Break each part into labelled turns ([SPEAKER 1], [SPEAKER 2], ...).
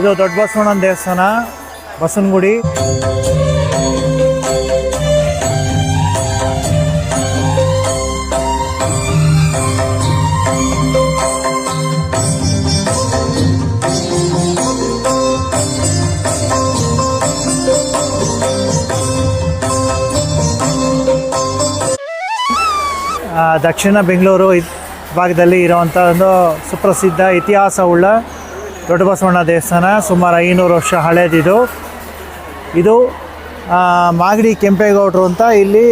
[SPEAKER 1] ಇದು ದೊಡ್ಡ ಬಸವಣ್ಣನ ದೇವಸ್ಥಾನ ಬಸವನಗುಡಿ ದಕ್ಷಿಣ ಬೆಂಗಳೂರು ಭಾಗದಲ್ಲಿ ಇರುವಂಥ ಒಂದು ಸುಪ್ರಸಿದ್ಧ ಇತಿಹಾಸವುಳ್ಳ ದೊಡ್ಡ ಬಸವಣ್ಣ ದೇವಸ್ಥಾನ, ಸುಮಾರು ಐನೂರು ವರ್ಷ ಹಳೇದಿದು. ಇದು ಮಾಗಡಿ ಕೆಂಪೇಗೌಡರು ಅಂತ ಇಲ್ಲಿ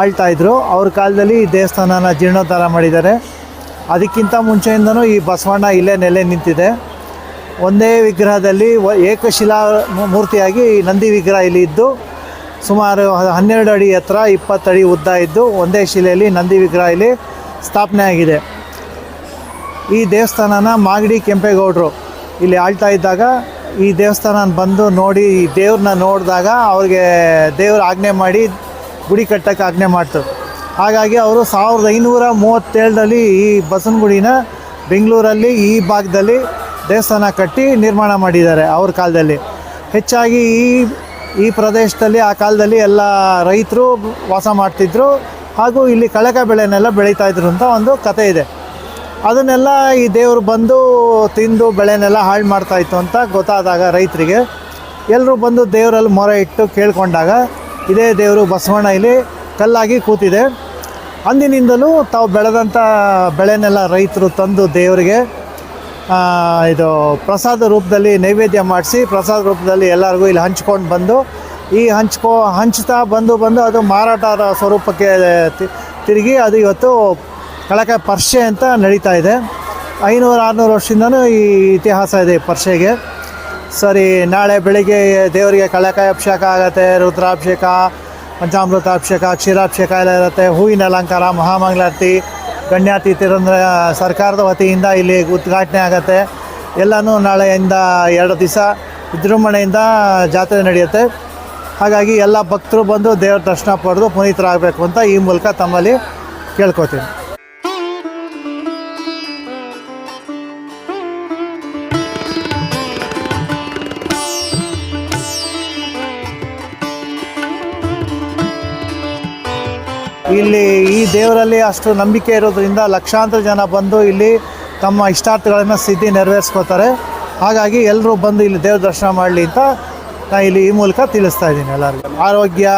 [SPEAKER 1] ಆಳ್ತಾಯಿದ್ರು ಅವ್ರ ಕಾಲದಲ್ಲಿ ಈ ದೇವಸ್ಥಾನನ ಜೀರ್ಣೋದ್ಧಾರ ಮಾಡಿದ್ದಾರೆ. ಅದಕ್ಕಿಂತ ಮುಂಚೆಯಿಂದನೂ ಈ ಬಸವಣ್ಣ ಇಲ್ಲೇ ನೆಲೆ ನಿಂತಿದೆ. ಒಂದೇ ವಿಗ್ರಹದಲ್ಲಿ ಏಕಶಿಲಾ ಮೂರ್ತಿಯಾಗಿ ನಂದಿ ವಿಗ್ರಹ ಇಲ್ಲಿ ಇದ್ದು ಸುಮಾರು ಹನ್ನೆರಡು ಅಡಿ ಎತ್ತರ, ಇಪ್ಪತ್ತು ಅಡಿ ಉದ್ದ ಇದ್ದು ಒಂದೇ ಶಿಲೆಯಲ್ಲಿ ನಂದಿ ವಿಗ್ರಹ ಇಲ್ಲಿ ಸ್ಥಾಪನೆ ಆಗಿದೆ. ಈ ದೇವಸ್ಥಾನನ ಮಾಗಡಿ ಕೆಂಪೇಗೌಡರು ಇಲ್ಲಿ ಆಳ್ತಾ ಇದ್ದಾಗ ಈ ದೇವಸ್ಥಾನ ಬಂದು ನೋಡಿ ಈ ದೇವ್ರನ್ನ ನೋಡಿದಾಗ ಅವ್ರಿಗೆ ದೇವ್ರ ಆಜ್ಞೆ ಮಾಡಿ ಗುಡಿ ಕಟ್ಟಕ್ಕೆ ಆಜ್ಞೆ ಮಾಡ್ತು. ಹಾಗಾಗಿ ಅವರು ಸಾವಿರದ ಐನೂರ ಮೂವತ್ತೇಳರಲ್ಲಿ ಈ ಬಸವನಗುಡಿನ ಬೆಂಗಳೂರಲ್ಲಿ ಈ ಭಾಗದಲ್ಲಿ ದೇವಸ್ಥಾನ ಕಟ್ಟಿ ನಿರ್ಮಾಣ ಮಾಡಿದ್ದಾರೆ ಅವ್ರ ಕಾಲದಲ್ಲಿ. ಹೆಚ್ಚಾಗಿ ಈ ಈ ಪ್ರದೇಶದಲ್ಲಿ ಆ ಕಾಲದಲ್ಲಿ ಎಲ್ಲ ರೈತರು ವಾಸ ಮಾಡ್ತಿದ್ರು ಹಾಗೂ ಇಲ್ಲಿ ಕಳಕ ಬೆಳೆನೆಲ್ಲ ಬೆಳೀತಾ ಇದ್ರು ಅಂತ ಒಂದು ಕತೆ ಇದೆ. ಅದನ್ನೆಲ್ಲ ಈ ದೇವರು ಬಂದು ತಿಂದು ಬೆಳೆನೆಲ್ಲ ಹಾಳು ಮಾಡ್ತಾ ಇತ್ತು ಅಂತ ಗೊತ್ತಾದಾಗ ರೈತರಿಗೆ ಎಲ್ಲರೂ ಬಂದು ದೇವರಲ್ಲಿ ಮೊರೆ ಇಟ್ಟು ಕೇಳಿಕೊಂಡಾಗ ಇದೇ ದೇವರು ಬಸವಣ್ಣ ಇಲ್ಲಿ ಕಲ್ಲಾಗಿ ಕೂತಿದೆ. ಅಂದಿನಿಂದಲೂ ತಾವು ಬೆಳೆದಂಥ ಬೆಳೆನೆಲ್ಲ ರೈತರು ತಂದು ದೇವರಿಗೆ ಇದು ಪ್ರಸಾದ ರೂಪದಲ್ಲಿ ನೈವೇದ್ಯ ಮಾಡಿಸಿ ಪ್ರಸಾದ ರೂಪದಲ್ಲಿ ಎಲ್ಲರಿಗೂ ಇಲ್ಲಿ ಹಂಚ್ಕೊಂಡು ಬಂದು, ಈ ಹಂಚ್ಕೊ, ಹಂಚ್ತಾ ಬಂದು ಬಂದು ಅದು ಮಾರಾಟದ ಸ್ವರೂಪಕ್ಕೆ ತಿರುಗಿ ಅದು ಇವತ್ತು ಕಳಕ ಪರ್ಷೆ ಅಂತ ನಡೀತಾ ಇದೆ. ಐನೂರು, ಆರುನೂರು ವರ್ಷದಿಂದನೂ ಈ ಇತಿಹಾಸ ಇದೆ ಪರ್ಷೆಗೆ. ಸರಿ, ನಾಳೆ ಬೆಳಿಗ್ಗೆ ದೇವರಿಗೆ ಕಳಕಾಯಿ ಅಭಿಷೇಕ ಆಗುತ್ತೆ, ರುದ್ರಾಭಿಷೇಕ ಪಂಚಾಮೃತ ಅಭಿಷೇಕ ಕ್ಷೀರಾಭಿಷೇಕ ಎಲ್ಲ ಇರುತ್ತೆ, ಹೂವಿನ ಅಲಂಕಾರ, ಮಹಾಮಂಗಳಾರತಿ ಗಣ್ಯಾತಿಥಿರಂದ್ರ ಸರ್ಕಾರದ ವತಿಯಿಂದ ಇಲ್ಲಿ ಉದ್ಘಾಟನೆ ಆಗುತ್ತೆ. ಎಲ್ಲನೂ ನಾಳೆಯಿಂದ ಎರಡು ದಿವಸ ವಿಜೃಂಭಣೆಯಿಂದ ಜಾತ್ರೆ ನಡೆಯುತ್ತೆ. ಹಾಗಾಗಿ ಎಲ್ಲ ಭಕ್ತರು ಬಂದು ದೇವ್ರ ದರ್ಶನ ಪಡೆದು ಪುನೀತರಾಗಬೇಕು ಅಂತ ಈ ಮೂಲಕ ತಮ್ಮಲ್ಲಿ ಕೇಳ್ಕೊತೀನಿ ಇಲ್ಲಿ ಈ ದೇವರಲ್ಲಿ ಅಷ್ಟು ನಂಬಿಕೆ ಇರೋದ್ರಿಂದ ಲಕ್ಷಾಂತರ ಜನ ಬಂದು ಇಲ್ಲಿ ತಮ್ಮ ಇಷ್ಟಾರ್ಥಗಳನ್ನು ಸಿದ್ಧಿ ನೆರವೇರಿಸ್ಕೋತಾರೆ ಹಾಗಾಗಿ ಎಲ್ಲರೂ ಬಂದು ಇಲ್ಲಿ ದೇವ್ರ ದರ್ಶನ ಮಾಡಲಿ ಅಂತ ನಾನು ಇಲ್ಲಿ ಈ ಮೂಲಕ ತಿಳಿಸ್ತಾ ಇದ್ದೀನಿ ಎಲ್ಲರಿಗೂ. ಆರೋಗ್ಯ,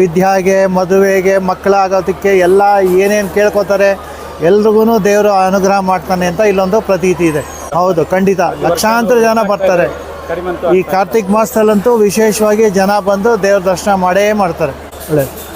[SPEAKER 1] ವಿದ್ಯಾಗೆ, ಮದುವೆಗೆ, ಮಕ್ಕಳಾಗೋದಕ್ಕೆ ಎಲ್ಲ ಏನೇನು ಕೇಳ್ಕೊತಾರೆ ಎಲ್ರಿಗೂ ದೇವರು ಅನುಗ್ರಹ ಮಾಡ್ತಾನೆ ಅಂತ ಇಲ್ಲೊಂದು ಪ್ರತೀತಿ ಇದೆ. ಹೌದು, ಖಂಡಿತ. ಲಕ್ಷಾಂತರ ಜನ ಬರ್ತಾರೆ. ಈ ಕಾರ್ತಿಕ್ ಮಾಸದಲ್ಲಂತೂ ವಿಶೇಷವಾಗಿ ಜನ ಬಂದು ದೇವ್ರ ದರ್ಶನ ಮಾಡೇ ಮಾಡ್ತಾರೆ. ಒಳ್ಳೆಯದು